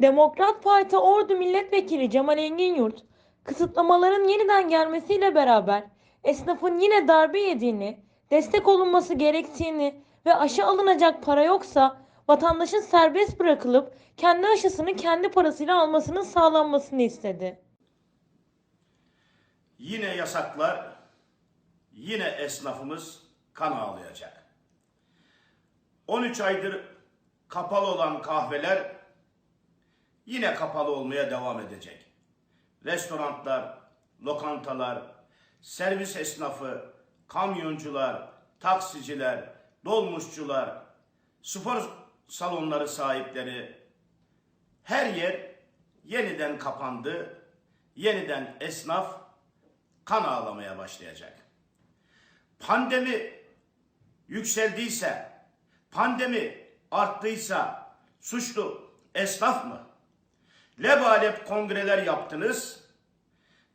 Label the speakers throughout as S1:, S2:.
S1: Demokrat Parti Ordu Milletvekili Cemal Engin kısıtlamaların yeniden gelmesiyle beraber esnafın yine darbe yediğini, destek olunması gerektiğini ve aşı alınacak para yoksa vatandaşın serbest bırakılıp kendi aşısını kendi parasıyla almasının sağlanmasını istedi.
S2: Yine yasaklar, yine esnafımız kan ağlayacak. 13 aydır kapalı olan kahveler yine kapalı olmaya devam edecek. Restoranlar, lokantalar, servis esnafı, kamyoncular, taksiciler, dolmuşçular, spor salonları sahipleri her yer yeniden kapandı. Yeniden esnaf kan ağlamaya başlayacak. Pandemi yükseldiyse, pandemi arttıysa suçlu esnaf mı? Lebalep kongreler yaptınız,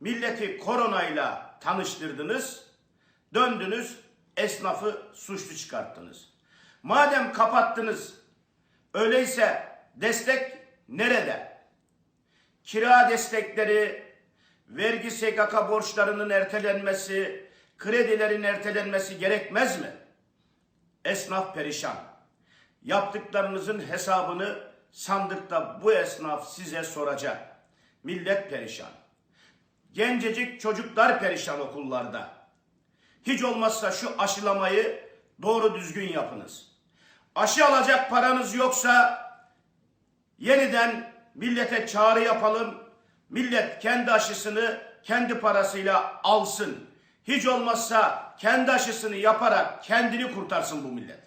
S2: milleti koronayla tanıştırdınız, döndünüz esnafı suçlu çıkarttınız. Madem kapattınız, öyleyse destek nerede? kira destekleri, vergi SGK borçlarının ertelenmesi, kredilerin ertelenmesi gerekmez mi? Esnaf perişan. Yaptıklarınızın hesabını sandıkta bu esnaf size soracak. Millet perişan. Gencecik çocuklar perişan okullarda. Hiç olmazsa şu aşılamayı doğru düzgün yapınız. Aşı alacak paranız yoksa yeniden millete çağrı yapalım. Millet kendi aşısını kendi parasıyla alsın. Hiç olmazsa kendi aşısını yaparak kendini kurtarsın bu millet.